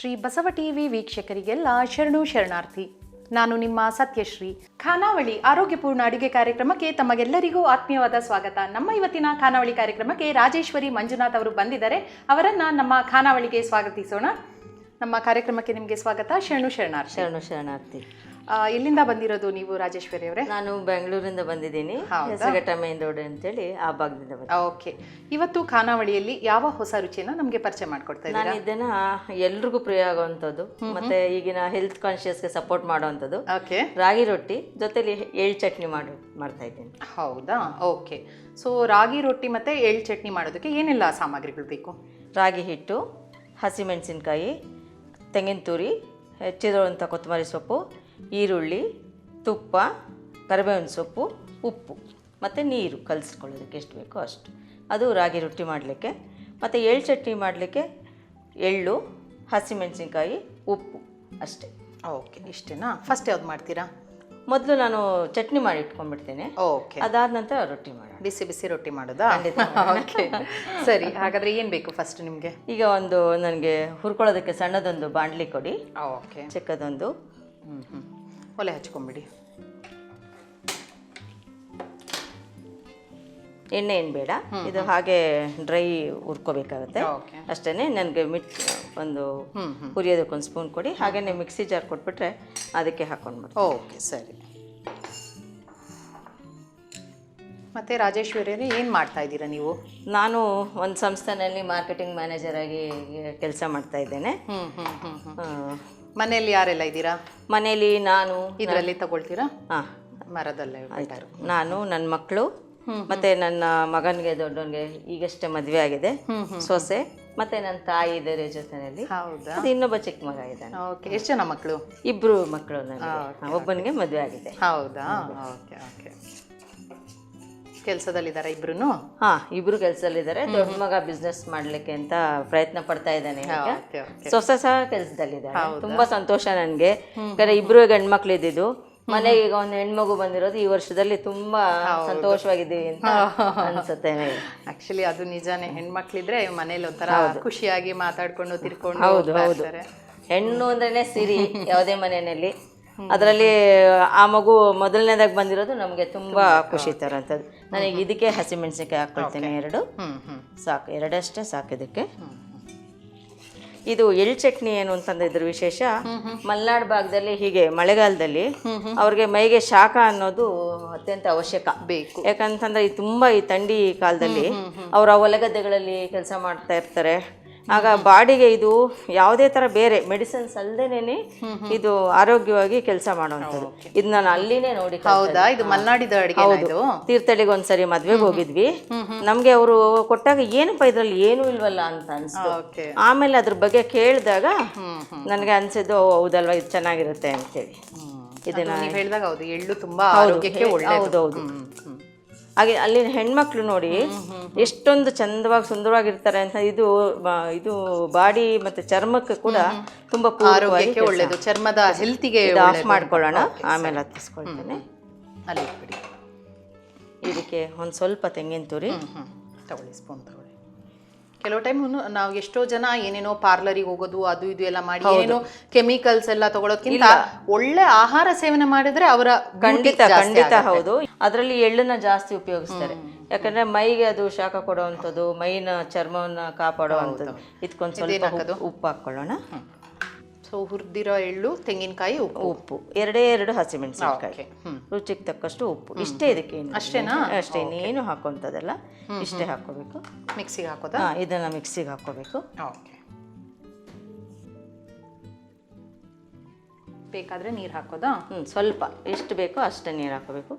Shri Basava TV ವೀಕ್ಷಕರಿಗೆಲ್ಲ ಶರಣು ಶರಣಾರ್ಥಿ. ನಾನು ನಿಮ್ಮ ಸತ್ಯಶ್ರೀ. ಖಾನಾವಳಿ ಆರೋಗ್ಯಪೂರ್ಣ ಅಡುಗೆ ಕಾರ್ಯಕ್ರಮಕ್ಕೆ ತಮಗೆಲ್ಲರಿಗೂ ಆತ್ಮೀಯವಾದ ಸ್ವಾಗತ. ನಮ್ಮ ಇವತ್ತಿನ ಖಾನಾವಳಿ ಕಾರ್ಯಕ್ರಮಕ್ಕೆ ರಾಜೇಶ್ವರಿ ಮಂಜುನಾಥ್ ಅವರು ಬಂದಿದ್ದಾರೆ. ಅವರನ್ನ ನಮ್ಮ ಖಾನಾವಳಿಗೆ ಸ್ವಾಗತಿಸೋಣ. ನಮ್ಮ ಕಾರ್ಯಕ್ರಮಕ್ಕೆ ನಿಮಗೆ ಸ್ವಾಗತ. ಶರಣು ಶರಣಾರ್ಥಿ. ಶರಣು ಶರಣಾರ್ಥಿ. ಆ, ಎಲ್ಲಿಂದ ಬಂದಿರೋದು ನೀವು ರಾಜೇಶ್ವರಿ ಅವರೇ? ನಾನು ಬೆಂಗಳೂರಿಂದ ಬಂದಿದ್ದೀನಿ. ಮೇನ್ ರೋಡ್ ಅಂತೇಳಿ ಆ ಭಾಗದಿಂದ ಬಂದೆ ಓಕೆ. ಇವತ್ತು ಖಾನಾವಳಿಯಲ್ಲಿ ಯಾವ ಹೊಸ ರುಚಿಯನ್ನು ನಮಗೆ ಪರಿಚಯ ಮಾಡ್ಕೊಡ್ತಾ ಇದ್ದೀರಾ? ನಾನು ಇದನ್ನ ಎಲ್ರಿಗೂ ಪ್ರಿಯ ಆಗುವಂಥದ್ದು ಮತ್ತೆ ಈಗಿನ ಹೆಲ್ತ್ ಕಾನ್ಶಿಯಸ್ಗೆ ಸಪೋರ್ಟ್ ಮಾಡುವಂಥದ್ದು. ಓಕೆ. ರಾಗಿ ರೊಟ್ಟಿ ಜೊತೆಲಿ ಎಳ್ ಚಟ್ನಿ ಮಾಡಿ ಮಾಡ್ತಾ ಇದ್ದೀನಿ. ಹೌದಾ? ಓಕೆ. ಸೊ ರಾಗಿ ರೊಟ್ಟಿ ಮತ್ತೆ ಎಳ್ ಚಟ್ನಿ ಮಾಡೋದಕ್ಕೆ ಏನೆಲ್ಲ ಸಾಮಗ್ರಿಗಳು ಬೇಕು? ರಾಗಿ ಹಿಟ್ಟು ಹಸಿಮೆಣಸಿನ್ಕಾಯಿ ತೆಂಗಿನ ತುರಿ ಹೆಚ್ಚಿರುವಂಥ ಕೊತ್ತಂಬರಿ ಸೊಪ್ಪು ಈರುಳ್ಳಿ ತುಪ್ಪ ಕರಿಬೇವಿನ ಸೊಪ್ಪು ಉಪ್ಪು ಮತ್ತು ನೀರು ಕಲಿಸ್ಕೊಳ್ಳೋದಕ್ಕೆ ಎಷ್ಟು ಬೇಕೋ ಅಷ್ಟು. ಅದು ರಾಗಿ ರೊಟ್ಟಿ ಮಾಡಲಿಕ್ಕೆ ಮತ್ತು ಎಳ್ಳು ಚಟ್ನಿ ಮಾಡಲಿಕ್ಕೆ ಎಳ್ಳು ಹಸಿಮೆಣಸಿನ್ಕಾಯಿ ಉಪ್ಪು ಅಷ್ಟೇ. ಓಕೆ ಇಷ್ಟೇನಾ? ಫಸ್ಟ್ ಯಾವ್ದು ಮಾಡ್ತೀರಾ? ಮೊದಲು ನಾನು ಚಟ್ನಿ ಮಾಡಿ ಇಟ್ಕೊಂಡ್ಬಿಡ್ತೇನೆ. ಓಕೆ. ಅದಾದ ನಂತರ ರೊಟ್ಟಿ ಮಾಡೋಣ. ಬಿಸಿ ಬಿಸಿ ರೊಟ್ಟಿ ಮಾಡೋದಾ? ಓಕೆ. ಸರಿ ಹಾಗಾದರೆ ಏನು ಬೇಕು ಫಸ್ಟ್ ನಿಮಗೆ? ಈಗ ಒಂದು ನನಗೆ ಹುರ್ಕೊಳ್ಳೋದಕ್ಕೆ ಸಣ್ಣದೊಂದು ಬಾಂಡ್ಲಿ ಕೊಡಿ. ಓಕೆ. ಚಿಕ್ಕದೊಂದು ಹ್ಞೂ ಹ್ಞೂ ಒಲೆ ಹಚ್ಕೊಂಬಿಡಿ. ಎಣ್ಣೆ ಏನು ಬೇಡ. ಇದು ಹಾಗೆ ಡ್ರೈ ಹುರ್ಕೋಬೇಕಾಗುತ್ತೆ. ಅಷ್ಟೇ ನನಗೆ ಮಿಟ್ ಒಂದು ಹುರಿಯೋದಕ್ಕೆ ಒಂದು ಸ್ಪೂನ್ ಕೊಡಿ. ಹಾಗೆಯೇ ಮಿಕ್ಸಿ ಜಾರ್ ಕೊಟ್ಬಿಟ್ರೆ ಅದಕ್ಕೆ ಹಾಕೊಂಡ್ಬಿಡಿ ಓಕೆ ಸರಿ. ಮತ್ತೆ ರಾಜೇಶ್ವರಿಯವರು ಏನು ಮಾಡ್ತಾ ಇದ್ದೀರಾ ನೀವು? ನಾನು ಒಂದು ಸಂಸ್ಥೆನಲ್ಲಿ ಮಾರ್ಕೆಟಿಂಗ್ ಮ್ಯಾನೇಜರ್ ಆಗಿ ಕೆಲಸ ಮಾಡ್ತಾ ಇದ್ದೇನೆ. ಮನೆಯಲ್ಲಿ ಯಾರೆಲ್ಲ ಇದ್ದೀರಾ? ಮನೇಲಿ ನಾನು ಇದರಲ್ಲಿ ತಗೊಳ್ತೀರಾ? ಹಾಂ. ಮರದಲ್ಲೇ ನಾನು ನನ್ನ ಮಕ್ಕಳು ಮತ್ತೆ ನನ್ನ ಮಗನಿಗೆ ದೊಡ್ಡವನಿಗೆ ಈಗಷ್ಟೇ ಮದ್ವೆ ಆಗಿದೆ. ಸೊಸೆ ಮತ್ತೆ ನನ್ನ ತಾಯಿ ಇದ್ದಾರೆ ಜೊತೆಯಲ್ಲಿ. ಇನ್ನೊಬ್ಬ ಚಿಕ್ಕ ಮಗ ಇದ್ದಾನೆ. ಓಕೆ. ಎಷ್ಟು ಜನ ಮಕ್ಕಳು ಇಬ್ರು ಮಕ್ಕಳು ನನಗೆ. ಒಬ್ಬನಿಗೆ ಮದುವೆ ಆಗಿದೆ. ಹೌದಾ? Okay okay. ಕೆಲಸದಲ್ಲಿದ್ದಾರೆ ಇಬ್ರು ಹಾ ಇಬ್ರು ಕೆಲಸದಲ್ಲಿದ್ದಾರೆ ದೊಡ್ಡ ಮಗ ಬಿಸ್ನೆಸ್ ಮಾಡ್ಲಿಕ್ಕೆ ಅಂತ ಪ್ರಯತ್ನ ಪಡ್ತಾ ಇದ್ದಾನೆ ಓಕೆ ಸಹ ಕೆಲಸದಲ್ಲಿದ್ದಾರೆ ತುಂಬಾ ಸಂತೋಷ ನನ್ಗೆ. ಯಾಕಂದ್ರೆ ಇಬ್ರು ಗಂಡ್ಮಕ್ಳು ಇದ್ದಿದ್ದು ಮನೆಗೆ ಈಗ ಒಂದು ಹೆಣ್ಮಗು ಬಂದಿರೋದು ಈ ವರ್ಷದಲ್ಲಿ ತುಂಬಾ ಸಂತೋಷವಾಗಿದ್ದೀವಿ ಅಂತ ಅನ್ಸುತ್ತೆ. ಆಕ್ಚುಲಿ ಅದು ನಿಜಾನೇ. ಹೆಣ್ಮಕ್ಳಿದ್ರೆ ಮನೇಲಿ ಒಂಥರ ಖುಷಿಯಾಗಿ ಮಾತಾಡ್ಕೊಂಡು ತಿರ್ಕೊಂಡು ಹೌದು ಹೌದು. ಹೆಣ್ಣು ಅಂದ್ರೆ ಸಿರಿ ಯಾವುದೇ ಮನೆಯಲ್ಲಿ. ಅದರಲ್ಲಿ ಆ ಮಗು ಮೊದಲನೇದಾಗಿ ಬಂದಿರೋದು ನಮಗೆ ತುಂಬಾ ಖುಷಿ ತರೋಂಥದ್ದು ನನಗೆ ಇದಕ್ಕೆ ಹಸಿಮೆಣಸಿನ್ಕಾಯಿ ಹಾಕ್ಕೊಳ್ತೀನಿ ಎರಡು. ಸಾಕು. ಎರಡಷ್ಟೇ ಸಾಕು ಇದಕ್ಕೆ. ಇದು ಎಳ್ ಚಟ್ನಿ ಏನು ಅಂತಂದ್ರೆ ಇದ್ರ ವಿಶೇಷ? ಮಲೆನಾಡು ಭಾಗದಲ್ಲಿ ಹೀಗೆ ಮಳೆಗಾಲದಲ್ಲಿ ಅವ್ರಿಗೆ ಮೈಗೆ ಶಾಖ ಅನ್ನೋದು ಅತ್ಯಂತ ಅವಶ್ಯಕ. ಬೇಕು. ಯಾಕಂತಂದ್ರೆ ಈ ತುಂಬಾ ಈ ಥಂಡಿ ಕಾಲದಲ್ಲಿ ಅವ್ರ ಹೊಲಗದ್ದೆಗಳಲ್ಲಿ ಕೆಲಸ ಮಾಡ್ತಾ ಇರ್ತಾರೆ. ಆಗ ಬಾಡಿಗೆ ಇದು ಯಾವುದೇ ತರ ಬೇರೆ ಮೆಡಿಸಿನ್ಸ್ ಅಲ್ಲದೇನೆ ಇದು ಆರೋಗ್ಯವಾಗಿ ಕೆಲಸ ಮಾಡುವಂಥದ್ದು. ಇದು ನಾನು ಅಲ್ಲಿನೇ ನೋಡಿ. ಹೌದಾ? ಇದು ಮಲ್ನಾಡಿದ ಅಡಿಗೆ ಹೌದು. ತೀರ್ಥಳ್ಳಿಗೆ ಒಂದ್ಸರಿ ಮದ್ವೆಗೆ ಹೋಗಿದ್ವಿ. ನಮ್ಗೆ ಅವರು ಕೊಟ್ಟಾಗ ಏನಪ್ಪ ಇದ್ರಲ್ಲಿ ಏನೂ ಇಲ್ವಲ್ಲ ಅಂತ ಅನ್ಸ್ತು. ಆಮೇಲೆ ಅದ್ರ ಬಗ್ಗೆ ಕೇಳಿದಾಗ ನನಗೆ ಅನ್ಸಿದ್ದು ಹೌದಲ್ವಾ ಇದು ಚೆನ್ನಾಗಿರುತ್ತೆ ಅಂತೇಳಿ. ಇದನ್ನ ಹೇಳಿದಾಗ ಹೌದು ಎಳ್ಳು ತುಂಬಾ ಆರೋಗ್ಯಕ್ಕೆ ಒಳ್ಳೆಯದು ಹೌದು ಹಾಗೆ ಅಲ್ಲಿನ ಹೆಣ್ಮಕ್ಳು ನೋಡಿ ಎಷ್ಟೊಂದು ಚಂದವಾಗಿ ಸುಂದರವಾಗಿರ್ತಾರೆ ಅಂತ ಇದು ಇದು ಬಾಡಿ ಮತ್ತೆ ಚರ್ಮಕ್ಕೆ ಕೂಡ ತುಂಬಾ ಆರೋಗ್ಯಕ್ಕೆ ಒಳ್ಳೆಯದು ಚರ್ಮದ ಹೆಲ್ತಿಗೆ ಆಫ್ ಮಾಡ್ಕೊಳ್ಳೋಣ. ಆಮೇಲೆ ಹತ್ತಿಸ್ಕೊಳ್ತೇನೆ. ಅಲ್ಲಿ ಇದಕ್ಕೆ ಒಂದು ಸ್ವಲ್ಪ ತೆಂಗಿನ ತುರಿ ತಗೊಳ್ಳಿ ಸ್ಪೂನ್ ತಗೊಳ್ಳಿ. ಕೆಲವು ಟೈಮ್ ನಾವು ಎಷ್ಟೋ ಜನ ಏನೇನೋ ಪಾರ್ಲರಿಗೆ ಹೋಗೋದು ಅದು ಇದು ಎಲ್ಲ ಮಾಡಿ ಏನೇನೋ ಕೆಮಿಕಲ್ಸ್ ಎಲ್ಲ ತಗೊಳೋದ್ಕಿಂತ ಒಳ್ಳೆ ಆಹಾರ ಸೇವನೆ ಮಾಡಿದ್ರೆ ಅವರ ಖಂಡಿತ ಖಂಡಿತ ಹೌದು. ಅದರಲ್ಲಿ ಎಳ್ಳನ್ನ ಜಾಸ್ತಿ ಉಪಯೋಗಿಸ್ತಾರೆ. ಯಾಕಂದ್ರೆ ಮೈಗೆ ಅದು ಶಾಖ ಕೊಡುವಂಥದ್ದು ಮೈನ ಚರ್ಮವನ್ನ ಕಾಪಾಡುವಂಥದ್ದು ಇದಕ್ಕೊಂದು ಸ್ವಲ್ಪ ಉಪ್ಪು- ಉಪ್ಪು ಹಾಕೊಳ್ಳೋಣ ಸೊ ಹುರಿದಿರೋ ಎಳ್ಳು ತೆಂಗಿನಕಾಯಿ ಉಪ್ಪು. ಉಪ್ಪು. ಎರಡೇ ಎರಡು ಹಸಿಮೆಣಸಿನಕಾಯಿ. ರುಚಿಗೆ ತಕ್ಕಷ್ಟು ಉಪ್ಪು. ಇಷ್ಟೇ ಇದಕ್ಕೆ ಅಷ್ಟೇನಾ? ಅಷ್ಟೇ ಏನು ಹಾಕೋಂಥದ್ದಲ್ಲ ಇಷ್ಟೇ ಹಾಕೋಬೇಕು. ಮಿಕ್ಸಿಗೆ ಹಾಕೋದಾ? ಇದನ್ನು ಇದನ್ನ ಮಿಕ್ಸಿಗೆ ಹಾಕೋಬೇಕು. ಓಕೆ. ಬೇಕಾದ್ರೆ ನೀರು ಹಾಕೋದಾ? ಹ್ಞೂ ಸ್ವಲ್ಪ. ಎಷ್ಟು ಬೇಕೋ ಅಷ್ಟೇ ನೀರು ಹಾಕೋಬೇಕು.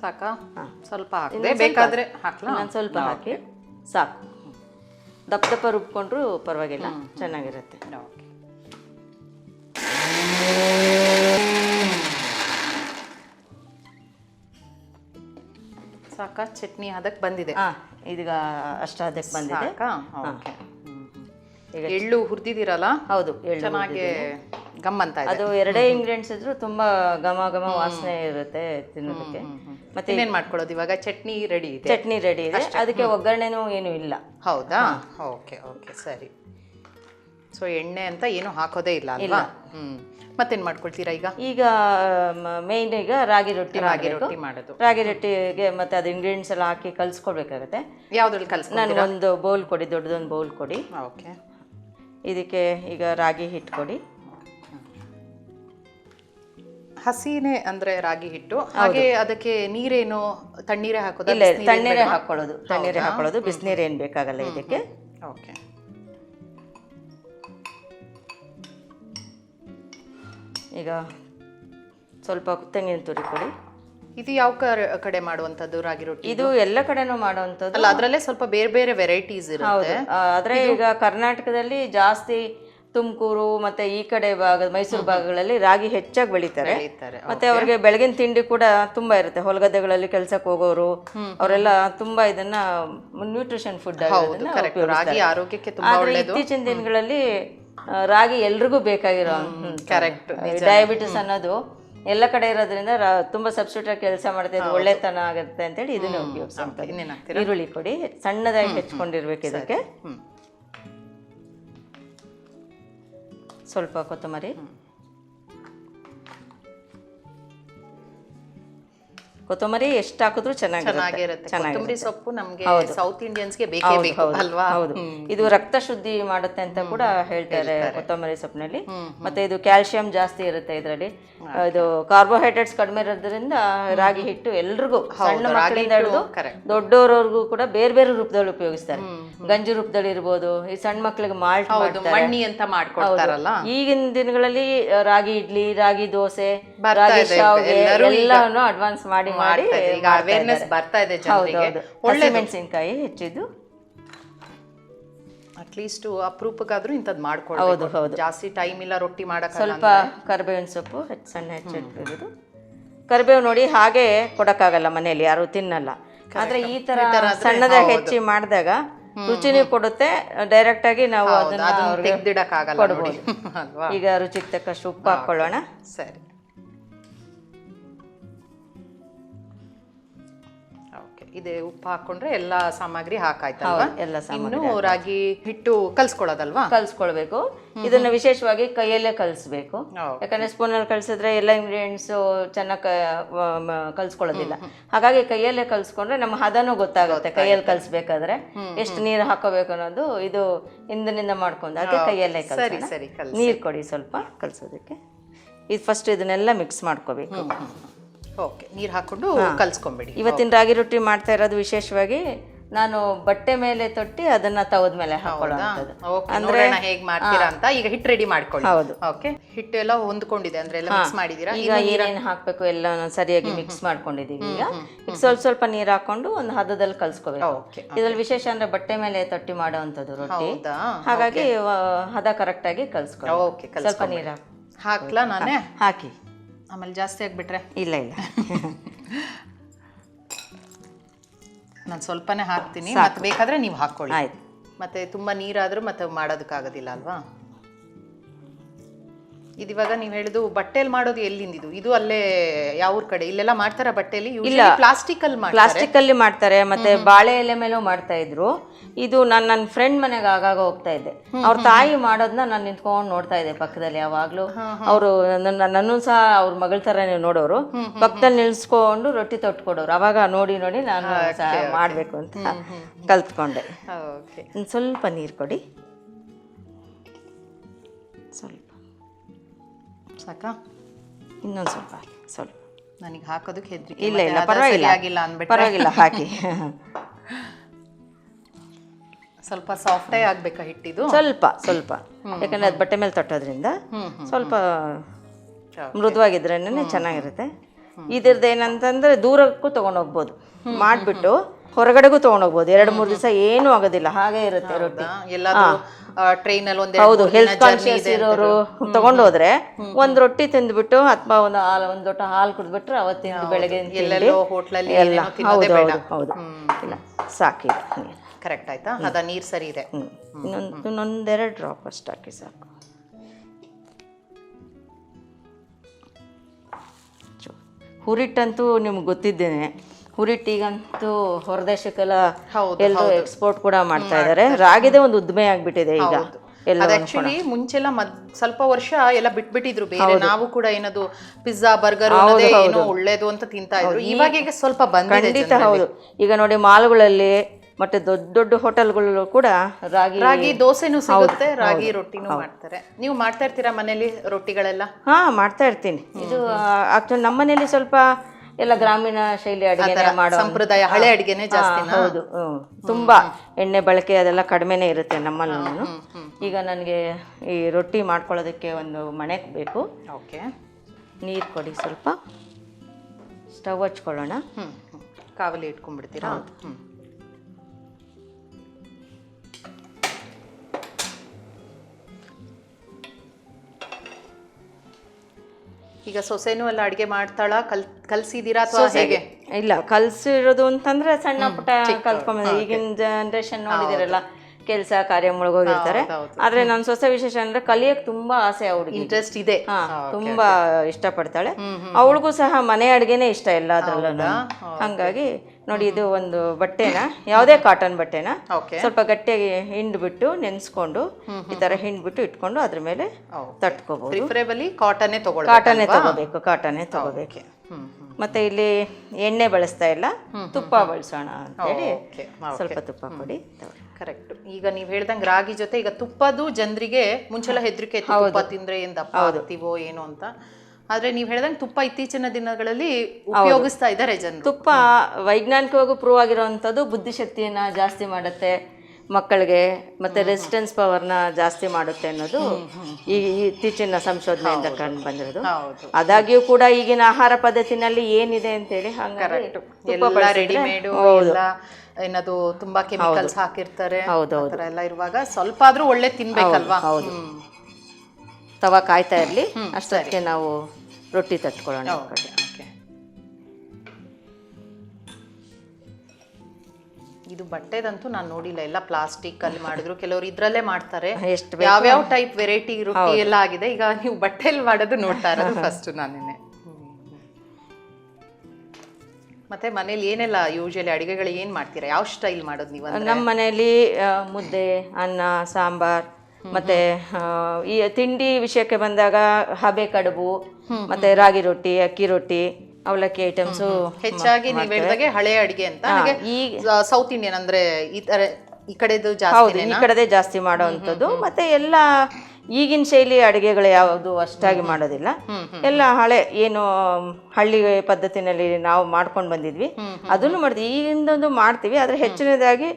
ಸಾಕಾ? ಹಾ. ಸ್ವಲ್ಪ ಹಾಕಿದೆ. ಬೇಕಾದರೆ ಹಾಕ್ಲಾ? ನಾನು ಸ್ವಲ್ಪ ಹಾಕಿ. ಸಾಕು. ದಪ್ಪ ದಪ್ಪ ರುಬ್ಕೊಂಡ್ರೂ ಪರವಾಗಿಲ್ಲ. ಚೆನ್ನಾಗಿರುತ್ತೆ. ಸಾಕಾ? ಚಟ್ನಿ ಅದಕ್ಕೆ ಬಂದಿದೆ. ಈಗ ಇದೀಗ ಅಷ್ಟು ಅದಕ್ಕೆ ಬಂದಿದೆ. ಓಕೆ. ಈಗ ಎಳ್ಳು ಹುರಿದಿದ್ದೀರಲ್ಲ? ಹೌದು ಎಳ್ಳು ಚೆನ್ನಾಗಿ ಗಮ್ಮಂತ ಅದು ಎರಡೇ ಇಂಗ್ರೀಡಿಯೆಂಟ್ಸ್ ಇದ್ರು ತುಂಬಾ ಘಮ ಘಮ ವಾಸನೆ ಇರುತ್ತೆ ತಿನ್ನೋದಕ್ಕೆ. ಮತ್ತೆ ಇನ್ನೇನ್ ಮಾಡ್ಕೊಳ್ಳೋದು ಇವಾಗ? ಚಟ್ನಿ ರೆಡಿ ಇದೆ. ಚಟ್ನಿ ರೆಡಿ ಇದೆ. ಅದಕ್ಕೆ ಒಗ್ಗರಣೆನೂ ಏನು ಇಲ್ಲ. ಹೌದಾ? ಓಕೆ ಓಕೆ ಸರಿ. ಸೊ ಎಣ್ಣೆ ಅಂತ ಏನು ಹಾಕೋದೇ ಇಲ್ಲ ಅಲ್ವಾ? ಹ್ಮ್. ಮತ್ತೇನ್ ಮಾಡ್ಕೊಳ್ತೀರಾ ಈಗ? ಈಗ ಮೇಯ್ನ್ ಈಗ ರಾಗಿ ರೊಟ್ಟಿ ರಾಗಿ ರೊಟ್ಟಿ ಮಾಡೋದು. ರಾಗಿ ರೊಟ್ಟಿಗೆ ಮತ್ತೆ ಅದು ಇಂಗ್ರೀಡಿಯೆಂಟ್ಸ್ ಎಲ್ಲ ಹಾಕಿ ಕಲ್ಸ್ಕೊಡ್ಬೇಕಾಗತ್ತೆ ಯಾವ್ದ್ರಲ್ಲಿ ಕಲ್ಸ್ ನಾನು ಒಂದು ಬೌಲ್ ಕೊಡಿ ದೊಡ್ಡದೊಂದು ಬೌಲ್ ಕೊಡಿ. ಓಕೆ ಇದಕ್ಕೆ ಈಗ ರಾಗಿ ಹಿಟ್ಟು ಕೊಡಿ ಹಸಿನೇ ಅಂದ್ರೆ ರಾಗಿ ಹಿಟ್ಟು. ಹಾಗೆ ಅದಕ್ಕೆ ನೀರೇನು ತಣ್ಣೀರೇ ಹಾಕೋದು? ಇಲ್ಲ ತಣ್ಣೀರೇ ಹಾಕೊಳ್ಳೋದು ತಣ್ಣೀರೇ ಹಾಕೊಳ್ಳೋದು ಬಿಸಿನೀರೇನು ಏನು ಬೇಕಾಗಲ್ಲ ಇದಕ್ಕೆ. ಓಕೆ ಈಗ ಸ್ವಲ್ಪ ತೆಂಗಿನ ತುರಿ ಕೊಡಿ. ಇದು ಯಾವ ಕಡೆ- ಮಾಡುವಂತದ್ದು ರಾಗಿ ರೊಟ್ಟಿ? ಇದು ಎಲ್ಲ ಕಡೆನೂ ಮಾಡುವಂಥದ್ದು. ಅಲ್ಲ ಅದ್ರಲ್ಲೇ ಸ್ವಲ್ಪ ಬೇರೆ ಬೇರೆ ವೆರೈಟೀಸ್ ಇರುತ್ತೆ. ಆದ್ರೆ ಈಗ ಕರ್ನಾಟಕದಲ್ಲಿ ಜಾಸ್ತಿ ತುಮಕೂರು ಮತ್ತೆ ಈ ಕಡೆ ಭಾಗ ಮೈಸೂರು ಭಾಗಗಳಲ್ಲಿ ರಾಗಿ ಹೆಚ್ಚಾಗಿ ಬೆಳೀತಾರೆ. ಮತ್ತೆ ಅವ್ರಿಗೆ ಬೆಳಗಿನ ತಿಂಡಿ ಕೂಡ ತುಂಬಾ ಇರುತ್ತೆ. ಹೊಲಗದ್ದೆಗಳಲ್ಲಿ ಕೆಲ್ಸಕ್ಕೆ ಹೋಗೋರು ಅವರೆಲ್ಲ ತುಂಬಾ ಇದನ್ನ ನ್ಯೂಟ್ರಿಷನ್ ಫುಡ್ ಆಗಿ ರಾಗಿ ಆರೋಗ್ಯಕ್ಕೆ ಇತ್ತೀಚಿನ ದಿನಗಳಲ್ಲಿ ರಾಗಿ ಎಲ್ರಿಗೂ ಬೇಕಾಗಿರೋ ಕರೆಕ್ಟ್ ಡಯಾಬಿಟಿಸ್ ಅನ್ನೋದು ಎಲ್ಲ ಕಡೆ ಇರೋದ್ರಿಂದ ತುಂಬಾ ತುಂಬಾ ಆಗಿ ಕೆಲಸ ಮಾಡುತ್ತೆ ಒಳ್ಳೆತನ ಆಗುತ್ತೆ ಅಂತೇಳಿ ಇದನ್ನ ಉಪಯೋಗಿಸ್ತಾರೆ ಈರುಳ್ಳಿ ಕೊಡಿ ಸಣ್ಣದಾಗಿ ಹೆಚ್ಕೊಂಡಿರ್ಬೇಕು ಇದಕ್ಕೆ. ಸ್ವಲ್ಪ ಕೊತ್ತಂಬರಿ. ಕೊತ್ತಂಬರಿ ಎಷ್ಟು ಹಾಕಿದ್ರು ಚೆನ್ನಾಗಿರುತ್ತೆ. ಕೊತ್ತಂಬರಿ ಸೊಪ್ಪು ನಮಗೆ ಸೌತ್ ಇಂಡಿಯನ್ಸ್ಗೆ ಬೇಕೇ ಬೇಕು ಅಲ್ವಾ? ಹೌದು. ಇದು ರಕ್ತ ಶುದ್ಧಿ ಮಾಡುತ್ತೆ ಅಂತ ಕೂಡ ಹೇಳ್ತಾರೆ ಕೊತ್ತಂಬರಿ ಸೊಪ್ಪಿನಲ್ಲಿ. ಮತ್ತೆ ಇದು ಕ್ಯಾಲ್ಸಿಯಂ ಜಾಸ್ತಿ ಇರುತ್ತೆ ಇದರಲ್ಲಿ. ಇದು ಕಾರ್ಬೋಹೈಡ್ರೇಟ್ಸ್ ಕಡಿಮೆ ಇರೋದ್ರಿಂದ ರಾಗಿ ಹಿಟ್ಟು ಎಲ್ರಿಗೂ ಸಣ್ಣ ಮಕ್ಕಳಿಂದ ಹಿಡಿದು. ದೊಡ್ಡವರವರೆಗೂ ಕೂಡ ಬೇರೆ ಬೇರೆ ರೂಪದಲ್ಲಿ ಉಪಯೋಗಿಸ್ತಾರೆ. ಗಂಜಿ ರೂಪದಲ್ಲಿ ಇರ್ಬೋದು ಈ ಸಣ್ಣ ಮಕ್ಕಳಿಗೆ ಮಾಲ್ಟ್ ಮಣ್ಣಿ ಅಂತ ಮಾಡ್ಕೊಡ್ತಾರಲ್ಲ? ಈಗಿನ ದಿನಗಳಲ್ಲಿ ರಾಗಿ ಇಡ್ಲಿ ರಾಗಿ ದೋಸೆ ರಾಗಿ ಶಾವ್ಗೆ ಎಲ್ಲಾನು ಅಡ್ವಾನ್ಸ್ ಮಾಡಿ ಮಾಡಿ. ಈಗ ಅವೇರ್ನೆಸ್ ಬರ್ತಾ ಇದೆ ಜನರಿಗೆ. ಒಳ್ಳೆ ಮೆಣಸಿನಕಾಯಿ ಹೆಚ್ಚಿದ್ದು. ಅಟ್ಲೀಸ್ಟ್ ಅಪರೂಪಕ್ಕಾದ್ರೂ ಇಂಥದ್ದು ಮಾಡ್ಕೊಳ್ಳೋದು ಹೌದು. ಜಾಸ್ತಿ ಟೈಮ್ ಇಲ್ಲ ರೊಟ್ಟಿ ಮಾಡಕ್ಕೆ ಸ್ವಲ್ಪ ಕರಿಬೇವಿನ ಸೊಪ್ಪು ಹೆಚ್ಚು ಸಣ್ಣ ಹೆಚ್ಚಿಟ್ಟಿರೋದು. ಕರಿಬೇವು ನೋಡಿ ಹಾಗೆ ಕೊಡಕ್ಕಾಗಲ್ಲ ಮನೆಯಲ್ಲಿ ಯಾರು ತಿನ್ನಲ್ಲ. ಆದ್ರೆ ಈ ತರ ಸಣ್ಣದಾಗಿ ಹೆಚ್ಚಿ ಮಾಡಿದಾಗ ರುಚಿನೂ ಕೊಡುತ್ತೆ. ಡೈರೆಕ್ಟ್ ಆಗಿ ನಾವು ಅದನ್ನ ಅಲ್ವಾ? ಈಗ ರುಚಿಗೆ ತಕ್ಕಷ್ಟು ಉಪ್ಪು ಹಾಕೊಳ್ಳೋಣ. ಸರಿ. ಇದೆ ಉಪ್ಪು ಹಾಕೊಂಡ್ರೆ ಎಲ್ಲ ಸಾಮಗ್ರಿ ಹಾಕಾಯ್ತಲ್ವಾ? ಹೌದು, ಎಲ್ಲ ಸಾಮಗ್ರಿ ಇನ್ನು ರಾಗಿ ಹಿಟ್ಟು ಕಲ್ಸ್ಕೊಳ್ಳೋದಲ್ವಾ? ಕಲ್ಸ್ಕೊಳ್ಬೇಕು. ಇದನ್ನ ವಿಶೇಷವಾಗಿ ಕೈಯಲ್ಲೇ ಕಲ್ಸ್ಬೇಕು. ಯಾಕಂದ್ರೆ ಸ್ಪೂನ್ ಸ್ಪೂನಲ್ಲಿ ಕಲ್ಸಿದ್ರೆ ಎಲ್ಲ ಇಂಗ್ರೀಡಿಯೆಂಟ್ಸ್ ಚೆನ್ನಾಗಿ ಕಲ್ಸ್ಕೊಳ್ಳೋದಿಲ್ಲ. ಹಾಗಾಗಿ ಕೈಯಲ್ಲೇ ಕಲ್ಸ್ಕೊಂಡ್ರೆ ನಮ್ಮ ಹದನು ಗೊತ್ತಾಗುತ್ತೆ ಕೈಯಲ್ಲಿ ಕಲ್ಸ್ಬೇಕಾದ್ರೆ. ಎಷ್ಟು ನೀರು ಹಾಕೋಬೇಕು ಅನ್ನೋದು ಇದು ಹಿಂದಿನಿಂದ ಅದಕ್ಕೆ ಕೈಯಲ್ಲೇ ಸರಿ ಕಲ್ಸೋಣ. ಸರಿ ಕಲ್ ನೀರು ಕೊಡಿ ಸ್ವಲ್ಪ ಕಲ್ಸೋದಕ್ಕೆ. ಇದು ಫಸ್ಟ್ ಇದನ್ನೆಲ್ಲ ಮಿಕ್ಸ್ ಮಾಡ್ಕೋಬೇಕು. ಓಕೆ ನೀರ್ ಹಾಕೊಂಡು ಕಲ್ಸ್ಕೊಂಬಿಡಿ. ಇವತ್ತಿನ ರಾಗಿ ರೊಟ್ಟಿ ಮಾಡ್ತಾ ಇರೋದು ವಿಶೇಷವಾಗಿ ನಾನು ಬಟ್ಟೆ ಮೇಲೆ ತೊಟ್ಟಿ ಅದನ್ನ ತವದ ಮೇಲೆ ಅಂದ್ರೆ ಹೇಗೆ ಮಾಡ್ತೀರಾ ಅಂತ. ಈಗ ಹಿಟ್ ರೆಡಿ ಮಾಡ್ಕೊಳ್ಳಿ. ಹೌದು. ಓಕೆ ಹಿಟ್ಟು ಎಲ್ಲ ಹೊಂದ್ಕೊಂಡಿದೆ ಅಂದ್ರೆ ಎಲ್ಲ ಮಿಕ್ಸ್ ಮಾಡಿದೀರಾ? ಈಗ ಏನೇನು ಹಾಕ್ಬೇಕು ಎಲ್ಲ ಸರಿಯಾಗಿ ಮಿಕ್ಸ್ ಮಾಡ್ಕೊಂಡಿದೀವಿ ಈಗ. ಈಗ ಸ್ವಲ್ಪ ಸ್ವಲ್ಪ ನೀರು ಹಾಕೊಂಡು ಒಂದು ಹದದಲ್ಲಿ ಕಲ್ಸ್ಕೋಬೇಕು. ಓಕೆ ಇದ್ರಲ್ಲಿ ವಿಶೇಷ ಅಂದ್ರೆ ಬಟ್ಟೆ ಮೇಲೆ ತೊಟ್ಟಿ ಮಾಡುವಂಥದ್ದು ರೊಟ್ಟಿ. ಹಾಗಾಗಿ ಹದ ಕರೆಕ್ಟ್ ಆಗಿ ಕಲ್ಸ್ಕೊ ಓಕೆ ಸ್ವಲ್ಪ ನೀರು ಹಾಕಿ ಹಾಕ್ಲಾ ನಾನೇ? ಹಾಕಿ. ಆಮೇಲೆ ಜಾಸ್ತಿ ಆಗಿಬಿಟ್ರೆ? ಇಲ್ಲ ಇಲ್ಲ. ನಾನು ಸ್ವಲ್ಪನೇ ಹಾಕ್ತೀನಿ ಮತ್ತೆ ಬೇಕಾದ್ರೆ ನೀವು ಹಾಕ್ಕೊಳ್ಳಿ. ಆಯ್ತು. ಮತ್ತೆ ತುಂಬಾ ನೀರಾದರೂ ಮತ್ತೆ ಮಾಡೋದಕ್ಕಾಗೋದಿಲ್ಲ ಅಲ್ವಾ? ಇದಿವಾಗ ನೀವು ಹೇಳುದು ಬಟ್ಟೆಲ್ ಮಾಡೋದು ಎಲ್ಲಿಂದಿದು ಇದು? ಇದು ಅಲ್ಲೇ ಯಾವ ಕಡೆ? ಇಲ್ಲೆಲ್ಲ ಮಾಡ್ತಾರ ಬಟ್ಟೆಲಿ? ಪ್ಲಾಸ್ಟಿಕ್ ಅಲ್ಲಿ ಪ್ಲಾಸ್ಟಿಕ್ ಅಲ್ಲಿ ಮಾಡ್ತಾರೆ. ಮತ್ತೆ ಬಾಳೆ ಎಲೆ ಮೇಲೂ ಮಾಡ್ತಾ ಇದ್ರು. ಇದು ನಾನು ನನ್ನ ಫ್ರೆಂಡ್ ಮನೆಗೆ ಆಗಾಗ ಹೋಗ್ತಾ ಇದ್ದೆ. ಅವ್ರ ತಾಯಿ ಮಾಡೋದನ್ನ ನಾನು ನಿಂತ್ಕೊಂಡು ನೋಡ್ತಾ ಇದ್ದೆ ಪಕ್ಕದಲ್ಲಿ ಯಾವಾಗ್ಲೂ. ಅವರು ನನ್ನೂ ಸಹ ಅವ್ರ ಮಗಳ ತರ ನೀವು ನೋಡೋರು ಪಕ್ಕದಲ್ಲಿ ನಿಲ್ಸ್ಕೊಂಡು ರೊಟ್ಟಿ ತೊಟ್ಕೊಡೋರು. ಅವಾಗ ನೋಡಿ ನೋಡಿ ನಾನು ಮಾಡ್ಬೇಕು ಅಂತ ಕಲ್ತ್ಕೊಂಡೆ. ಸ್ವಲ್ಪ ನೀರು ಕೊಡಿ. ಸ್ವಲ್ಪ. ಸಾಕಾ? ಇನ್ನೊಂದು ಸ್ವಲ್ಪ ಸ್ವಲ್ಪ ನನಗೆ ಹಾಕೋದಕ್ಕೆ ಹೆದ್ರಿಕೆ ಇಲ್ಲ ಇಲ್ಲ ಪರವಾಗಿಲ್ಲ. ಸರಿಯಾಗಿಲ್ಲ ಅಂದ್ಬಿಟ್ರೆ? ಪರವಾಗಿಲ್ಲ ಹಾಕಿ. ಸ್ವಲ್ಪ ಸಾಫ್ಟೇ ಆಗ್ಬೇಕಾ ಹಿಟ್ಟಿದು? ಸ್ವಲ್ಪ ಸ್ವಲ್ಪ. ಯಾಕಂದ್ರೆ ಅದು ಬಟ್ಟೆ ಮೇಲೆ ತೊಟ್ಟೋದ್ರಿಂದ ಸ್ವಲ್ಪ. ಮೃದುವಾಗಿದ್ರೇನೆ ಚೆನ್ನಾಗಿರುತ್ತೆ. ಇದ್ರದ್ದು ಏನಂತಂದ್ರೆ ದೂರಕ್ಕೂ ತಗೊಂಡೋಗ್ಬೋದು. ಮಾಡಿಬಿಟ್ಟು ಹೊರಗಡೆಗೂ ತಗೊಂಡೋಗ್ಬೋದು. ಎರಡು ಮೂರು ದಿವಸ ಏನೂ ಆಗೋದಿಲ್ಲ. ಹಾಗೆ ಇರುತ್ತೆ ರೊಟ್ಟಿ. ಟ್ರೈನ್ ಅಲ್ಲಿ ಒಂದ್ ಹೌದು ಹೆಲ್ತ್ ಕಾನ್ಶಿಯಸ್ ಇರೋರು ತಗೊಂಡೋದ್ರೆ ಒಂದ್ ರೊಟ್ಟಿ ತಿಂದ್ಬಿಟ್ಟು ಅಥವಾ ಒಂದು ಹಾಲು ಒಂದ್ ಲೋಟ ಹಾಲು ಕುಡಿದ್ಬಿಟ್ರೆ ಅವತ್ತಿನ ಬೆಳಗ್ಗೆ ಎಲ್ಲ. ಹೌದು ಹೌದು ಹೌದು. ಇಲ್ಲ ಸಾಕಿದೆ ಕರೆಕ್ಟ್ ಆಯ್ತಾ? ಅದ ನೀರ್ ಸರಿ ಇದೆ. ಇನ್ನೊಂದು ಇನ್ನೊಂದೆರಡು ಡ್ರಾಪ್ ಅಷ್ಟು ಹಾಕಿ ಸಾಕು. ಹುರಿಟ್ಟಂತೂ ನಿಮ್ಗೆ ಗೊತ್ತಿದ್ದೇನೆ. ಹುರಿಟ್ಟೀಗಂತೂ ಹೊರದೇಶಕ್ಕೆಲ್ಲ ಎಲ್ಲರೂ ಎಕ್ಸ್ಪೋರ್ಟ್ ಕೂಡ ಮಾಡ್ತಾ ಇದ್ದಾರೆ ರಾಗಿದೇ ಒಂದು ಉದ್ಮೆ ಆಗ್ಬಿಟ್ಟಿದೆ ಈಗ. ಅದ್ ಆಕ್ಚುಲಿ ಮುಂಚೆಲ್ಲ ಮದ್ ಸ್ವಲ್ಪ ವರ್ಷ ಎಲ್ಲ ಬಿಟ್ಬಿಟ್ಟಿದ್ರು ಬೇರೆ. ನಾವು ಕೂಡ ಏನದು ಪಿಜ್ಜಾ ಬರ್ಗರ್ ಏನೋ ಒಳ್ಳೇದು ಅಂತ ತಿಂತಾ ಇದ್ರು. ಇವಾಗ ಈಗ ಸ್ವಲ್ಪ ಬಂದಿದೆ ಖಂಡಿತ ಹೌದು. ಈಗ ನೋಡಿ ಮಾಲ್ಗಳಲ್ಲಿ ಮತ್ತೆ ದೊಡ್ಡ ದೊಡ್ಡ ಹೋಟೆಲ್ಗಳು ಕೂಡ ರಾಗಿ ರಾಗಿ ದೋಸೆನೂ ಸಿಗುತ್ತೆ ರಾಗಿ ರೊಟ್ಟಿನೂ ಮಾಡ್ತಾರೆ. ನೀವು ಮಾಡ್ತಾ ಇರ್ತೀರಾ ಮನೇಲಿ ರೊಟ್ಟಿಗಳೆಲ್ಲ? ಹಾ ಮಾಡ್ತಾ ಇರ್ತೀನಿ. ಇದು ಆಕ್ಚುಲಿ ನಮ್ಮ ಮನೇಲಿ ಸ್ವಲ್ಪ ಎಲ್ಲ ಗ್ರಾಮೀಣ ಶೈಲಿ ಅಡುಗೆ ಮಾಡೋ ಸಂಪ್ರದಾಯ ಹಳೆ ಅಡಿಗೆನೆ ಜಾಸ್ತಿ ಹೌದು. ತುಂಬಾ ಎಣ್ಣೆ ಬಳಕೆ ಅದೆಲ್ಲ ಕಡಿಮೆನೇ ಇರುತ್ತೆ ನಮ್ಮಲ್ಲೂ ಈಗ ನನಗೆ ಈ ರೊಟ್ಟಿ ಮಾಡ್ಕೊಳ್ಳೋದಕ್ಕೆ ಒಂದು ಮಣೆ ಬೇಕು. ಓಕೆ. ನೀರು ಕೊಡಿ ಸ್ವಲ್ಪ. ಸ್ಟವ್ ಹಚ್ಕೊಳ್ಳೋಣ. ಕಾವಲಿ ಇಟ್ಕೊಂಡ್ಬಿಡ್ತೀರಾ? ಈಗ ಸೊಸೆನೂ ಎಲ್ಲ ಅಡಿಗೆ ಮಾಡ್ತಾಳ ಕಲ್ ಕಲ್ಸಿದೀರಾ ಅಥವಾ ಹೇಗೆ? ಇಲ್ಲ ಕಲ್ಸಿರೋದು ಅಂತಂದ್ರೆ ಸಣ್ಣ ಪುಟ್ಟ ಕಲ್ತ್ಕೊಂಬಂದ ಈಗಿನ ಜನ್ರೇಷನ್ ನೋಡಿದಿರಲ್ಲ. ಕೆಲಸ ಕಾರ್ಯ ಮುಳುಗೋಗಿರ್ತಾರೆ. ಆದ್ರೆ ನನ್ನ ಸೊಸೆ ವಿಶೇಷ ಅಂದ್ರೆ ಕಲಿಯಕ್ ತುಂಬಾ ಆಸೆ ಅವಳಿಗೆ ಇಂಟ್ರೆಸ್ಟ್ ಇದೆ. ತುಂಬಾ ಇಷ್ಟಪಡ್ತಾಳೆ. ಅವಳಿಗೂ ಸಹ ಮನೆ ಅಡ್ಗೆನೆ ಇಷ್ಟ ಎಲ್ಲ ಅದ್ರಲ್ಲೂ ಹಂಗಾಗಿ ನೋಡಿ ಇದು ಒಂದು ಬಟ್ಟೆನ? ಯಾವುದೇ ಕಾಟನ್ ಬಟ್ಟೆನ? ಸ್ವಲ್ಪ ಗಟ್ಟಿಯಾಗಿ ಹಿಂಡ್ಬಿಟ್ಟು ನೆನ್ಸ್ಕೊಂಡು ಈ ತರ ಹಿಂಡ್ಬಿಟ್ಟು ಇಟ್ಕೊಂಡು ಅದ್ರ ಮೇಲೆ ತಟ್ಕೋಬಹುದು ಪ್ರಿಫರೇಬಲಿ ಕಾಟನ್ನೇ ತಗೊಳ್ಳಿ ಕಾಟನೇ ತಗೋಬೇಕು ಕಾಟನ್ನೇ ತಗೋಬೇಕು. ಮತ್ತೆ ಇಲ್ಲಿ ಎಣ್ಣೆ ಬಳಸ್ತಾ ಇಲ್ಲ. ತುಪ್ಪ ಬಳಸೋಣ ಅಂತ ಹೇಳಿ ಸ್ವಲ್ಪ ತುಪ್ಪ ಕೊಡಿ ಕರೆಕ್ಟ್ ಈಗ ನೀವ್ ಹೇಳ್ದಂಗ್ ರಾಗಿ ಜೊತೆ ಈಗ ತುಪ್ಪದು ಜನರಿಗೆ ಮುಂಚೆಲ್ಲ ಹೆದರಿಕೆ ತುಪ್ಪ ತಿಂದ್ರೆ ಏನ್ ದಪ್ಪ ಆಗ್ತೀವೋ ಏನೋ ಅಂತ. ಆದ್ರೆ ನೀವ್ ಹೇಳ್ದಂಗ್ ತುಪ್ಪ ಇತ್ತೀಚಿನ ದಿನಗಳಲ್ಲಿ ಉಪಯೋಗಿಸ್ತಾ ಇದ್ದಾರೆ ಜನರು. ತುಪ್ಪ ವೈಜ್ಞಾನಿಕವಾಗಿ ಪ್ರೂವ್ ಬುದ್ಧಿ ಬುದ್ಧಿಶಕ್ತಿಯನ್ನ ಜಾಸ್ತಿ ಮಾಡುತ್ತೆ. ಮಕ್ಕಳಿಗೆ ಮತ್ತೆ ರೆಸಿಸ್ಟೆನ್ಸ್ ಪವರ್ನ ಜಾಸ್ತಿ ಮಾಡುತ್ತೆ ಅನ್ನೋದು ಈ ಇತ್ತೀಚಿನ ಸಂಶೋಧನೆಯಿಂದ ಕಂಡು ಬಂದಿರೋದು. ಅದಾಗ್ಯೂ ಆದಾಗ್ಯೂ ಕೂಡ ಈಗಿನ ಆಹಾರ ಪದ್ಧತಿನಲ್ಲಿ ಏನಿದೆ ಅಂತೇಳಿ ರೆಡಿಮೇಡ್ ಏನದು ತುಂಬಾ ಕೆಮಿಕಲ್ಸ್ ಹಾಕಿರ್ತಾರೆ ಎಲ್ಲ ಇರುವಾಗ ಸ್ವಲ್ಪ ಆದ್ರೂ ಒಳ್ಳೆ ತಿನ್ಬೇಕಲ್ವಾ? ಹೌದು. ತವ ಕಾಯ್ತಾ ಇರ್ಲಿ. ಅಷ್ಟೇ ನಾವು ರೊಟ್ಟಿ ತಟ್ಕೊಳ್ಳೋಣ ಇದು ಬಟ್ಟೆದಂತೂ ನಾನು ನೋಡಿಲ್ಲ. ಎಲ್ಲ ಪ್ಲಾಸ್ಟಿಕ್ ಅಲ್ಲಿ ಮಾಡಿದ್ರು. ಕೆಲವರು ಇದ್ರಲ್ಲೇ ಮಾಡ್ತಾರೆ. ಎಷ್ಟು ಯಾವ್ಯಾವ ಟೈಪ್ ವೆರೈಟಿ ರೊಟ್ಟಿ ಎಲ್ಲ ಆಗಿದೆ. ಈಗ ನೀವು ಬಟ್ಟೆಯಲ್ಲಿ ಮಾಡೋದು ನೋಡ್ತಾ ಇರೋದು ಫಸ್ಟ್ ನಾನೇನೆ. ಮತ್ತೆ ಮನೇಲಿ ಏನೆಲ್ಲ ಯೂಶಲಿ ಅಡಿಗೆಗಳು ಏನ್ ಮಾಡ್ತೀರಾ? ಯಾವ ಸ್ಟೈಲ್ ಮಾಡೋದು ನೀವು? ನಮ್ಮ ಮನೆಯಲ್ಲಿ ಮುದ್ದೆ ಅನ್ನ ಸಾಂಬಾರ್ ಮತ್ತೆ ಈ ತಿಂಡಿ ವಿಷಯಕ್ಕೆ ಬಂದಾಗ ಹಬೆ ಕಡುಬು ಮತ್ತೆ ರಾಗಿ ರೊಟ್ಟಿ ಅಕ್ಕಿ ರೊಟ್ಟಿ ಅವಲಕ್ಕಿ ಐಟಮ್ಸ್ ಹೆಚ್ಚಾಗಿ ನೀವು ಹೇಳಿದಾಗೆ ಹಳೆ ಅಡಿಗೆ ಅಂತ. ಈ ಸೌತ್ ಇಂಡಿಯನ್ ಅಂದ್ರೆ ಈ ತರ ಈ ಕಡೆದು ಹೌದು ಜಾಸ್ತಿ ಈ ಕಡೆದೇ ಜಾಸ್ತಿ ಮಾಡೋವಂಥದ್ದು. ಮತ್ತೆ ಎಲ್ಲ ಈಗಿನ ಶೈಲಿ ಅಡುಗೆಗಳು ಯಾವುದು ಅಷ್ಟಾಗಿ ಮಾಡೋದಿಲ್ಲ. ಎಲ್ಲ ಹಳೆ ಏನು ಹಳ್ಳಿ ಪದ್ಧತಿನಲ್ಲಿ ನಾವು ಮಾಡ್ಕೊಂಡು ಬಂದಿದ್ವಿ. ಅದನ್ನು ಮಾಡ್ತೀವಿ ಈಗಿಂದೊಂದು ಮಾಡ್ತೀವಿ ಆದರೆ ಹೆಚ್ಚಿನದಾಗಿ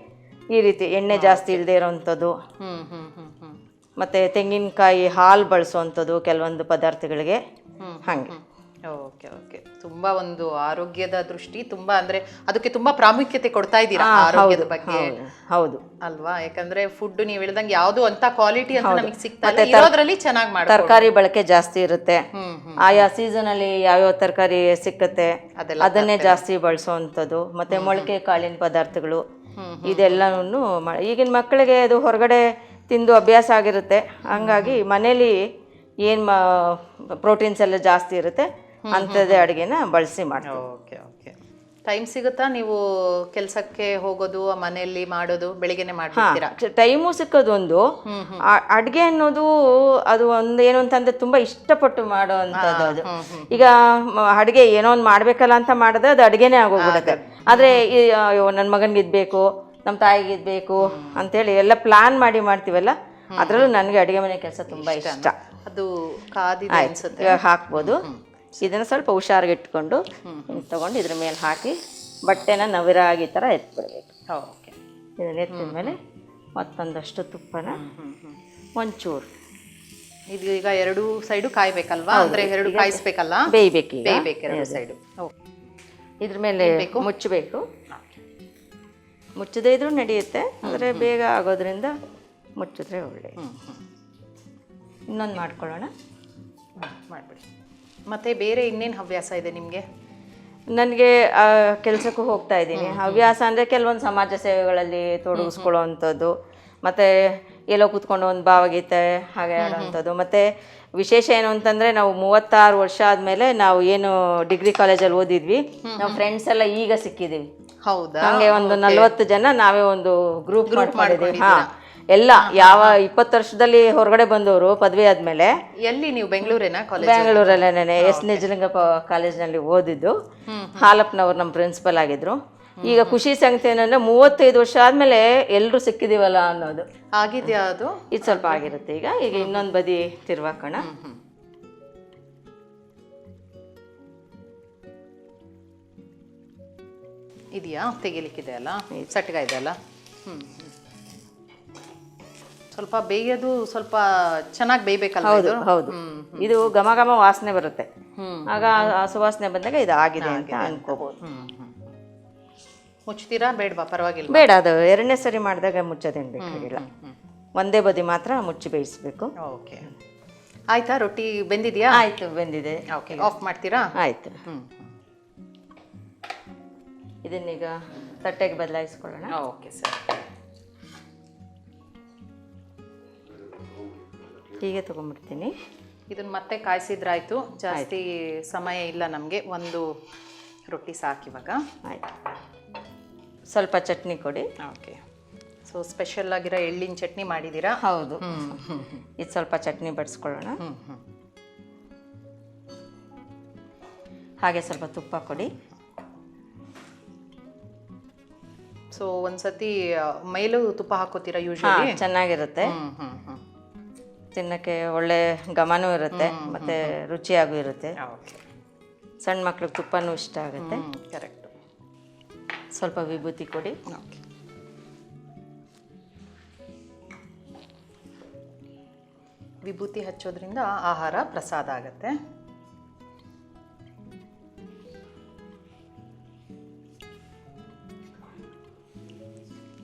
ಈ ರೀತಿ ಎಣ್ಣೆ ಜಾಸ್ತಿ ಇಲ್ಲದೆ ಇರೋವಂಥದ್ದು ಮತ್ತು ತೆಂಗಿನಕಾಯಿ ಹಾಲು ಬಳಸುವಂಥದ್ದು ಕೆಲವೊಂದು ಪದಾರ್ಥಗಳಿಗೆ. ಹಾಗೆ. ತುಂಬಾ ಒಂದು ಆರೋಗ್ಯದ ದೃಷ್ಟಿ ತುಂಬಾ ಅಂದ್ರೆ ಅದಕ್ಕೆ ತುಂಬಾ ಪ್ರಾಮುಖ್ಯತೆ ಕೊಡ್ತಾ ಇದ್ದೀರಾ ಆರೋಗ್ಯದ ಬಗ್ಗೆ? ಹೌದು ಅಲ್ವಾ? ಯಾಕಂದ್ರೆ ಫುಡ್ ನೀವು ಹೇಳ್ದಂಗೆ ಯಾವುದು ಅಂತ ಕ್ವಾಲಿಟಿ ಅಂತ ನಮಗೆ ಸಿಗ್ತಾ ಇಲ್ಲ. ಇರೋದ್ರಲ್ಲಿ ಚೆನ್ನಾಗಿ ಮಾಡಿ ತರಕಾರಿ ಬಳಕೆ ಜಾಸ್ತಿ ಇರುತ್ತೆ. ಆಯಾ ಸೀಸನ್ ಅಲ್ಲಿ ಯಾವ ಯಾವ್ಯಾವ ತರಕಾರಿ ಸಿಕ್ಕತ್ತೆ ಅದನ್ನೇ ಜಾಸ್ತಿ ಬಳಸುವಂಥದ್ದು ಮತ್ತೆ ಮೊಳಕೆ ಕಾಳಿನ ಪದಾರ್ಥಗಳು ಇದೆಲ್ಲವನ್ನು ಈಗಿನ ಮಕ್ಕಳಿಗೆ ಅದು ಹೊರಗಡೆ ತಿಂದು ಅಭ್ಯಾಸ ಆಗಿರುತ್ತೆ. ಹಂಗಾಗಿ ಮನೇಲಿ ಏನು ಪ್ರೋಟೀನ್ಸ್ ಎಲ್ಲ ಜಾಸ್ತಿ ಇರುತ್ತೆ. ಅಂಥದ್ದೇ ಅಡುಗೆನ ಬಳಸಿ ಮಾಡ್ತೀವಿ. Okay okay. ಟೈಮ್ ಸಿಗುತ್ತಾ? ನೀವು ಕೆಲಸಕ್ಕೆ ಹೋಗೋದು ಮನೆಯಲ್ಲಿ ಮಾಡೋದು ಬೆಳಿಗ್ಗೆನೆ ಟೈಮು ಸಿಕ್ಕೋದೊಂದು. ಅಡುಗೆ ಅನ್ನೋದು ಅದು ಒಂದು ಏನು ಅಂತಂದ್ರೆ ತುಂಬಾ ಇಷ್ಟಪಟ್ಟು ಮಾಡೋವಂಥದ್ದು ಅದು. ಈಗ ಅಡುಗೆ ಏನೋ ಒಂದು ಮಾಡಬೇಕಲ್ಲ ಅಂತ ಮಾಡಿದ್ರೆ ಅದು ಅಡುಗೆನೇ ಆಗೋಗ್ಬಿಡುತ್ತೆ. ಆದರೆ ನನ್ನ ಮಗನಿಗೆ ಇದ್ಬೇಕು ನಮ್ಮ ತಾಯಿಗೆ ಇದ್ಬೇಕು ಅಂತೇಳಿ ಎಲ್ಲ ಪ್ಲಾನ್ ಮಾಡಿ ಮಾಡ್ತೀವಲ್ಲ ಅದರಲ್ಲೂ ನನಗೆ ಅಡುಗೆ ಮನೆ ಕೆಲಸ ತುಂಬಾ ಇಷ್ಟ. ಅದು ಕಾದಿ ಹಾಕ್ಬೋದು. ಇದನ್ನು ಸ್ವಲ್ಪ ಹುಷಾರಾಗಿ ಇಟ್ಕೊಂಡು ತೊಗೊಂಡು ಇದ್ರ ಮೇಲೆ ಹಾಕಿ ಬಟ್ಟೆನ ನವಿರಾಗಿ ಥರ ಎತ್ಬಿಡ್ಬೇಕು. ಓಕೆ. ಇದನ್ನ ಎತ್ತಿದ ಮೇಲೆ ಮತ್ತೊಂದಷ್ಟು ತುಪ್ಪನ ಒಂಚೂರು. ಇದು ಈಗ ಎರಡು ಸೈಡು ಕಾಯ್ಬೇಕಲ್ವಾ? ಅಂದ್ರೆ ಎರಡು ಕಾಯಿಸ್ಬೇಕಲ್ಲ? ಬೇಯ್ಬೇಕು ಬೇಯಬೇಕು ಬೇಯ್ಬೇಕು ಎರಡು ಸೈಡು. ಇದ್ರ ಮೇಲೆ ಮುಚ್ಚಬೇಕು. ಮುಚ್ಚದೇ ಇದ್ರೂ ನಡೆಯುತ್ತೆ ಆದರೆ ಬೇಗ ಆಗೋದ್ರಿಂದ ಮುಚ್ಚಿದ್ರೆ ಒಳ್ಳೆ ಇನ್ನೊಂದು ಮಾಡ್ಕೊಳ್ಳೋಣ. ಮಾಡ್ಬಿಡಿ. ಮತ್ತೆ ಬೇರೆ ಇನ್ನೇನು ಹವ್ಯಾಸ ಇದೆ ನಿಮಗೆ? ನನಗೆ ಕೆಲಸಕ್ಕೂ ಹೋಗ್ತಾ ಇದ್ದೀನಿ. ಹವ್ಯಾಸ ಅಂದರೆ ಕೆಲವೊಂದು ಸಮಾಜ ಸೇವೆಗಳಲ್ಲಿ ತೊಡಗಿಸ್ಕೊಳ್ಳೋವಂಥದ್ದು. ಮತ್ತು ಎಲ್ಲೋ ಕೂತ್ಕೊಂಡು ಒಂದು ಭಾವಗೀತೆ ಹಾಗೆ ಆಡೋವಂಥದ್ದು ಮತ್ತು ವಿಶೇಷ ಏನು ಅಂತಂದರೆ ನಾವು ಮೂವತ್ತಾರು ವರ್ಷ ಆದಮೇಲೆ ನಾವು ಏನು ಡಿಗ್ರಿ ಕಾಲೇಜಲ್ಲಿ ಓದಿದ್ವಿ. ನಾವು ಫ್ರೆಂಡ್ಸ್ ಎಲ್ಲ ಈಗ ಸಿಕ್ಕಿದ್ದೀವಿ ಹೌದಾ? ಹಂಗೆ ಒಂದು ನಲ್ವತ್ತು ಜನ ನಾವೇ ಒಂದು ಗ್ರೂಪ್ ಮಾಡಿದ್ದೀವಿ ಹಾ. ಎಲ್ಲ ಯಾವ ಇಪ್ಪತ್ತು ವರ್ಷದಲ್ಲಿ ಹೊರಗಡೆ ಬಂದವರು ಪದವಿ ಆದಮೇಲೆ. ಎಲ್ಲಿ ನೀವು ಬೆಂಗಳೂರೇನಾ ಕಾಲೇಜ್ ಬೆಂಗಳೂರಲ್ಲೇನೆ ಎಸ್ ನಿಜಲಿಂಗಪ್ಪ ಕಾಲೇಜ್ನಲ್ಲಿ ಓದಿದ್ದು. ಹಾಲಪ್ಪನವ್ರು ನಮ್ಮ ಪ್ರಿನ್ಸಿಪಲ್ ಆಗಿದ್ರು. ಈಗ ಖುಷಿ ಸಂಗತಿ ಏನಂದ್ರೆ ಮೂವತ್ತೈದು ವರ್ಷ ಆದಮೇಲೆ ಎಲ್ಲರೂ ಸಿಕ್ಕಿದೀವಲ್ಲ ಅನ್ನೋದು. ಆಗಿದೆಯಾ ಅದು. ಇದು ಸ್ವಲ್ಪ ಆಗಿರುತ್ತೆ ಈಗ. ಈಗ ಇನ್ನೊಂದು ಬದಿ ತಿರ್ವಾಕೋಣ. ಇದೆಯಾ? ತೆಗಿಲಿಕ್ಕಿದೆ ಅಲ್ಲ ಸಟ್ಗ ಇದೆ ಅಲ್ಲ ಹ್ಮ್. ಸ್ವಲ್ಪ ಬೇಯೋದು ಸ್ವಲ್ಪ ಚೆನ್ನಾಗಿ ಬೇಯಬೇಕಲ್ಲ ಹೌದು ಹೌದು. ಇದು ಘಮ ಘಮ ವಾಸನೆ ಬರುತ್ತೆ. ಆಗ ಆ ಸುವಾಸನೆ ಬಂದಾಗ ಇದು ಆಗಿದೆ ಅಂತ ಅನ್ಕೋಬಹುದು. ಮುಚ್ತೀರಾ ಬೇಡವಾ? ಪರವಾಗಿಲ್ಲ ಬೇಡ ಅದು ಎರಡನೇ ಸರಿ ಮಾಡಿದಾಗ ಮುಚ್ಚೋದೇನು ಬೇಕಾಗಿಲ್ಲ. ಒಂದೇ ಬದಿ ಮಾತ್ರ ಮುಚ್ಚಿ ಬೇಯಿಸ್ಬೇಕು. ಓಕೆ. ಆಯ್ತಾ? ರೊಟ್ಟಿ ಬೆಂದಿದೆಯಾ? ಆಯಿತು ಬೆಂದಿದೆ. ಓಕೆ ಆಫ್ ಮಾಡ್ತೀರಾ? ಆಯಿತು. ಇದನ್ನೀಗ ತಟ್ಟೆಗೆ ಬದಲಾಯಿಸ್ಕೊಳ್ಳೋಣ. Okay sir. ಹೀಗೆ ತೊಗೊಂಡ್ಬಿಡ್ತೀನಿ. ಇದನ್ನು ಮತ್ತೆ ಕಾಯಿಸಿದ್ರಾಯ್ತು. ಜಾಸ್ತಿ ಸಮಯ ಇಲ್ಲ ನಮಗೆ. ಒಂದು ರೊಟ್ಟಿ ಸಾಕು ಇವಾಗ. ಆಯ್ತು. ಸ್ವಲ್ಪ ಚಟ್ನಿ ಕೊಡಿ. ಓಕೆ. ಸೊ ಸ್ಪೆಷಲ್ ಆಗಿರೋ ಎಳ್ಳಿನ ಚಟ್ನಿ ಮಾಡಿದ್ದೀರಾ ಹೌದು. ಇದು ಸ್ವಲ್ಪ ಚಟ್ನಿ ಬಡಿಸ್ಕೊಳ್ಳೋಣ. ಹಾಗೆ ಸ್ವಲ್ಪ ತುಪ್ಪ ಕೊಡಿ. ಸೊ ಒಂದ್ಸತಿ ಮೈಲೂ ತುಪ್ಪ ಹಾಕೋತೀರಾ ಯೂಶ್ವಲಿ ಯೂಶಲಿ ಚೆನ್ನಾಗಿರುತ್ತೆ. ತಿನ್ನಕ್ಕೆ ಒಳ್ಳೆ ಘಮನೂ ಇರುತ್ತೆ ಮತ್ತೆ ರುಚಿಯಾಗೂ ಇರುತ್ತೆ. ಓಕೆ ಸಣ್ಣ ಮಕ್ಳಿಗೆ ತುಪ್ಪನೂ ಇಷ್ಟ ಆಗುತ್ತೆ. ಕರೆಕ್ಟು ಸ್ವಲ್ಪ ವಿಭೂತಿ ಕೊಡಿ. ಓಕೆ. ವಿಭೂತಿ ಹಚ್ಚೋದ್ರಿಂದ ಆಹಾರ ಪ್ರಸಾದ ಆಗುತ್ತೆ.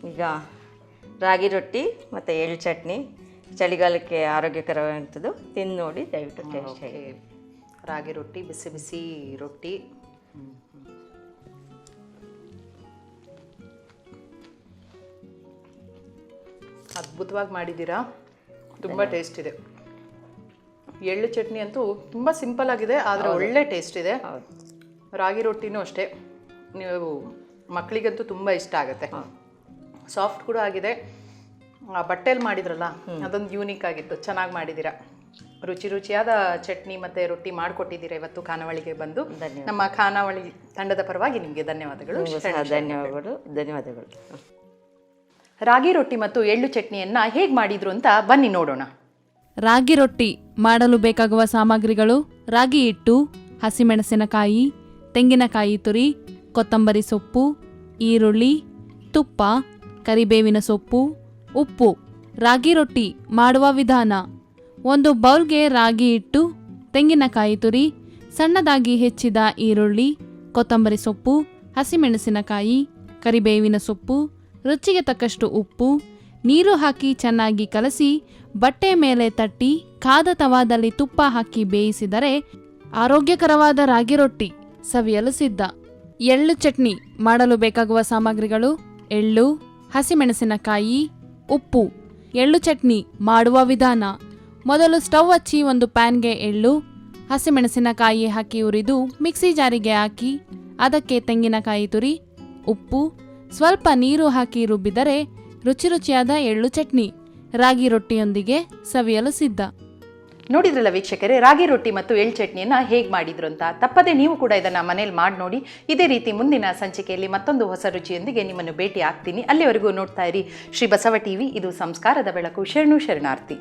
ಈಗ ರಾಗಿ ರೊಟ್ಟಿ ಮತ್ತು ಎಳ್ಳು ಚಟ್ನಿ. ಚಳಿಗಾಲಕ್ಕೆ ಆರೋಗ್ಯಕರವಾದಂಥದ್ದು ತಿಂದು ನೋಡಿ ದಯವಿಟ್ಟು ಟೇಸ್ಟ್ ಹೇಳಿ. ರಾಗಿ ರೊಟ್ಟಿ ಬಿಸಿ ಬಿಸಿ ರೊಟ್ಟಿ. ಅದ್ಭುತವಾಗಿ ಮಾಡಿದ್ದೀರಾ? ತುಂಬ ಟೇಸ್ಟ್ ಇದೆ. ಎಳ್ಳು ಚಟ್ನಿ ಅಂತೂ ತುಂಬ ಸಿಂಪಲ್ ಆಗಿದೆ ಆದರೆ ಒಳ್ಳೆ ಟೇಸ್ಟ್ ಇದೆ. ರಾಗಿ ರೊಟ್ಟಿನೂ ಅಷ್ಟೇ. ನೀವು ಮಕ್ಕಳಿಗಂತೂ ತುಂಬ ಇಷ್ಟ ಆಗುತ್ತೆ. ಸಾಫ್ಟ್ ಕೂಡ ಆಗಿದೆ. ಆ ಬಟ್ಟೆಲಿ ಮಾಡಿದ್ರಲ್ಲ ಅದೊಂದು ಯೂನಿಕ್ ಆಗಿತ್ತು. ಚೆನ್ನಾಗಿ ಮಾಡಿದ್ದೀರಾ? ರುಚಿ ರುಚಿಯಾದ ಚಟ್ನಿ ಮತ್ತೆ ರೊಟ್ಟಿ ಮಾಡಿಕೊಟ್ಟಿದ್ದೀರಾ ಇವತ್ತು ಖಾನಾವಳಿಗೆ ಬಂದು? ನಮ್ಮ ಖಾನಾವಳಿ ತಂಡದ ಪರವಾಗಿ ನಿಮಗೆ ಧನ್ಯವಾದಗಳು. ಧನ್ಯವಾದಗಳು. ಧನ್ಯವಾದಗಳು. ರಾಗಿ ರೊಟ್ಟಿ ಮತ್ತು ಎಳ್ಳು ಚಟ್ನಿಯನ್ನು ಹೇಗೆ ಮಾಡಿದ್ರು ಅಂತ ಬನ್ನಿ ನೋಡೋಣ. ರಾಗಿ ರೊಟ್ಟಿ ಮಾಡಲು ಬೇಕಾಗುವ ಸಾಮಗ್ರಿಗಳು ರಾಗಿ ಹಿಟ್ಟು ಹಸಿಮೆಣಸಿನಕಾಯಿ ತೆಂಗಿನಕಾಯಿ ತುರಿ ಕೊತ್ತಂಬರಿ ಸೊಪ್ಪು ಈರುಳ್ಳಿ ತುಪ್ಪ ಕರಿಬೇವಿನ ಸೊಪ್ಪು ಉಪ್ಪು, ರಾಗಿ ರೊಟ್ಟಿ ಮಾಡುವ ವಿಧಾನ. ಒಂದು ಬೌಲ್ಗೆ ರಾಗಿ ಇಟ್ಟು ತೆಂಗಿನಕಾಯಿ ತುರಿ, ಸಣ್ಣದಾಗಿ ಹೆಚ್ಚಿದ ಈರುಳ್ಳಿ, ಕೊತ್ತಂಬರಿ ಸೊಪ್ಪು, ಹಸಿಮೆಣಸಿನಕಾಯಿ, ಕರಿಬೇವಿನ ಸೊಪ್ಪು, ರುಚಿಗೆ ತಕ್ಕಷ್ಟು ಉಪ್ಪು, ನೀರು ಹಾಕಿ ಚೆನ್ನಾಗಿ ಕಲಸಿ, ಬಟ್ಟೆ ಮೇಲೆ ತಟ್ಟಿ, ಕಾದ ತವಾದಲ್ಲಿ ತುಪ್ಪ ಹಾಕಿ ಬೇಯಿಸಿದರೆ ಆರೋಗ್ಯಕರವಾದ ರಾಗಿ ರೊಟ್ಟಿ ಸವಿಯಲು ಸಿದ್ಧ. ಎಳ್ಳು ಚಟ್ನಿ ಮಾಡಲು ಬೇಕಾಗುವ ಸಾಮಗ್ರಿಗಳು ಎಳ್ಳು, ಹಸಿಮೆಣಸಿನಕಾಯಿ ಉಪ್ಪು, ಎಳ್ಳು ಚಟ್ನಿ ಮಾಡುವ ವಿಧಾನ. ಮೊದಲು ಸ್ಟವ್ ಹಚ್ಚಿ ಒಂದು ಪ್ಯಾನ್ಗೆ ಎಳ್ಳು, ಹಸಿಮೆಣಸಿನಕಾಯಿ ಹಾಕಿ ಉರಿದು ಮಿಕ್ಸಿ ಜಾರಿಗೆ ಹಾಕಿ, ಅದಕ್ಕೆ ತೆಂಗಿನಕಾಯಿ ತುರಿ, ಉಪ್ಪು, ಸ್ವಲ್ಪ ನೀರು ಹಾಕಿ ರುಬ್ಬಿದರೆ ರುಚಿ ರುಚಿಯಾದ ಎಳ್ಳು ಚಟ್ನಿ ರಾಗಿ ರೊಟ್ಟಿಯೊಂದಿಗೆ ಸವಿಯಲು ಸಿದ್ಧ. ನೋಡಿದ್ರಲ್ಲ ವೀಕ್ಷಕರೇ, ರಾಗಿ ರೊಟ್ಟಿ ಮತ್ತು ಎಳ್ ಚಟ್ನಿಯನ್ನು ಹೇಗೆ ಮಾಡಿದ್ರು ಅಂತ? ತಪ್ಪದೆ ನೀವು ಕೂಡ ಇದನ್ನು ಮನೇಲಿ ಮಾಡಿ ನೋಡಿ. ಇದೇ ರೀತಿ ಮುಂದಿನ ಸಂಚಿಕೆಯಲ್ಲಿ ಮತ್ತೊಂದು ಹೊಸ ರುಚಿಯೊಂದಿಗೆ ನಿಮ್ಮನ್ನು ಭೇಟಿ ಆಗ್ತೀನಿ. ಅಲ್ಲಿವರೆಗೂ ನೋಡ್ತಾ ಇರಿ ಶ್ರೀ ಬಸವ ಟಿವಿ, ಇದು ಸಂಸ್ಕಾರದ ಬೆಳಕು. ಶರಣು ಶರಣಾರ್ಥಿ.